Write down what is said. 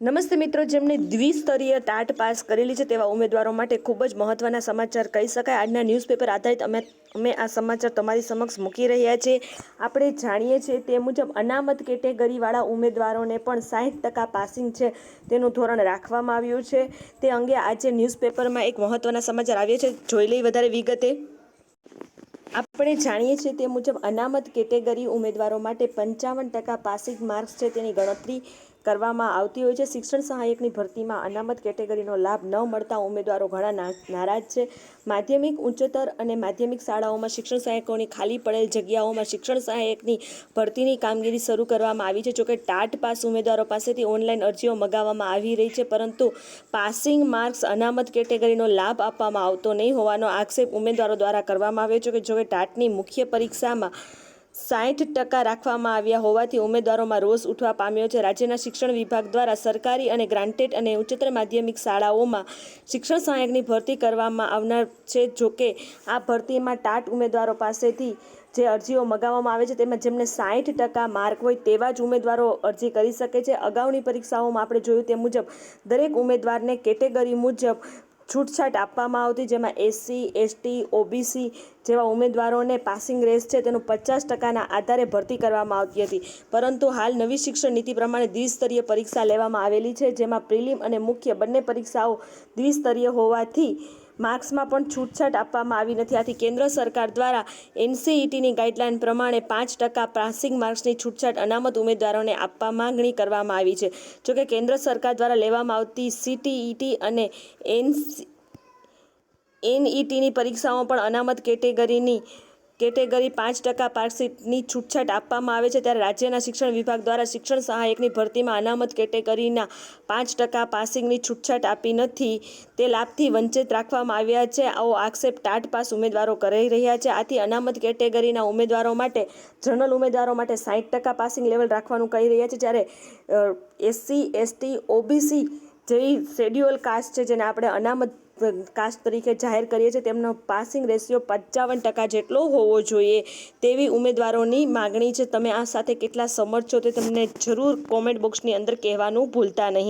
નમસ્તે મિત્રો, જેમણે દ્વિસ્તરીય ટાટ પાસ કરેલી છે તેવા ઉમેદવારો માટે ખૂબ જ મહત્વના સમાચાર કહી શકાય. આજના ન્યૂઝપેપર આધારિત અમે અમે આ સમાચાર તમારી સમક્ષ મૂકી રહ્યા છીએ. આપણે જાણીએ છીએ તે મુજબ અનામત કેટેગરીવાળા ઉમેદવારોને પણ સાહીઠ ટકા પાસિંગ છે તેનું ધોરણ રાખવામાં આવ્યું છે. તે અંગે આજે ન્યૂઝપેપરમાં એક મહત્વના સમાચાર આવ્યા છે. જોઈ લઈ વધારે વિગતે. આપણે જાણીએ છીએ તે મુજબ અનામત કેટેગરી ઉમેદવારો માટે પંચાવન ટકા પાસિંગ માર્ક્સ છે તેની ગણતરી કરવામાં આવતી હોય છે. શિક્ષણ સહાયકની ભરતીમાં અનામત કેટેગરીનો લાભ ન મળતા ઉમેદવારો ઘણા નારાજ છે. માધ્યમિક, ઉચ્ચતર અને માધ્યમિક શાળાઓમાં શિક્ષણ સહાયકોની ખાલી પડેલ જગ્યાઓમાં શિક્ષણ સહાયકની ભરતીની કામગીરી શરૂ કરવામાં આવી છે. જોકે ટાટ પાસ ઉમેદવારો પાસેથી ઓનલાઈન અરજીઓ મગાવવામાં આવી રહી છે, પરંતુ પાસિંગ માર્ક્સ અનામત કેટેગરીનો લાભ આપવામાં આવતો નહીં હોવાનો આક્ષેપ ઉમેદવારો દ્વારા કરવામાં આવ્યો છે. કે જોકે ટાટની મુખ્ય પરીક્ષામાં સાઠ ટકા રાખવામાં આવ્યા હોવાથી ઉમેદવારોમાં રોષ ઉઠવા પામ્યો છે. રાજ્યના શિક્ષણ વિભાગ દ્વારા સરકારી અને ગ્રાન્ટેડ અને ઉચ્ચતર માધ્યમિક શાળાઓમાં શિક્ષણ સહાયકની ભરતી કરવામાં આવનાર છે. જોકે આ ભરતીમાં ટાટ ઉમેદવારો પાસેથી જે અરજીઓ મગાવવામાં આવે છે તેમાં જેમને સાઠ ટકા માર્ક હોય તેવા જ ઉમેદવારો અરજી કરી શકે છે. અગાઉની પરીક્ષાઓમાં આપણે જોયું તે મુજબ દરેક ઉમેદવારને કેટેગરી મુજબ છૂટછાટ આપવામાં આવતી, જેમાં એસસી, એસટી, ઓબીસી જેવા ઉમેદવારોને પાસિંગ રેસ છે, તેનું પચાસ ટકાના આધારે ભરતી કરવામાં આવતી હતી. પરંતુ હાલ નવી શિક્ષણ નીતિ પ્રમાણે દ્વિસ્તરીય પરીક્ષા લેવામાં આવેલી છે, જેમાં પ્રિલિમ અને મુખ્ય બંને પરીક્ષાઓ દ્વિસ્તરીય હોવાથી માર્ક્સમાં પણ છૂટછાટ આપવામાં આવી નથી. આથી કેન્દ્ર સરકાર દ્વારા એનસીઈટીની ગાઈડલાઇન પ્રમાણે પાંચ ટકા પાસિંગ માર્ક્સની છૂટછાટ અનામત ઉમેદવારોને આપવા માંગણી કરવામાં આવી છે. જોકે કેન્દ્ર સરકાર દ્વારા લેવામાં આવતી સીટીઈટી અને એનસી, એનઈટીની પરીક્ષાઓ પણ અનામત કેટેગરીની કેટેગરી પાંચ ટકા પાર્કશીટની છૂટછાટ આપવામાં આવે છે ત્યારે રાજ્યના શિક્ષણ વિભાગ દ્વારા શિક્ષણ સહાયકની ભરતીમાં અનામત કેટેગરીના પાંચ ટકા પાસિંગની છૂટછાટ આપી નથી. તે લાભથી વંચિત રાખવામાં આવ્યા છે. આવો આક્ષેપ ટાટ પાસ ઉમેદવારો કરી રહ્યા છે. આથી અનામત કેટેગરીના ઉમેદવારો માટે, જનરલ ઉમેદવારો માટે સાઠ ટકા પાસિંગ લેવલ રાખવાનું કહી રહ્યા છે. જ્યારે એસસી, એસટી, ઓબીસી જેવી શેડ્યુઅલ કાસ્ટ છે જેને આપણે અનામત કાસ્ટ તરીકે જાહેર કરીએ છીએ, તેમનો પાસિંગ રેશિયો પંચાવન ટકા જેટલો હોવો જોઈએ તેવી ઉમેદવારોની માગણી છે. તમે આ સાથે કેટલા સમર્થ છો તે તમને જરૂર કોમેન્ટ બોક્સની અંદર કહેવાનું ભૂલતા નહીં.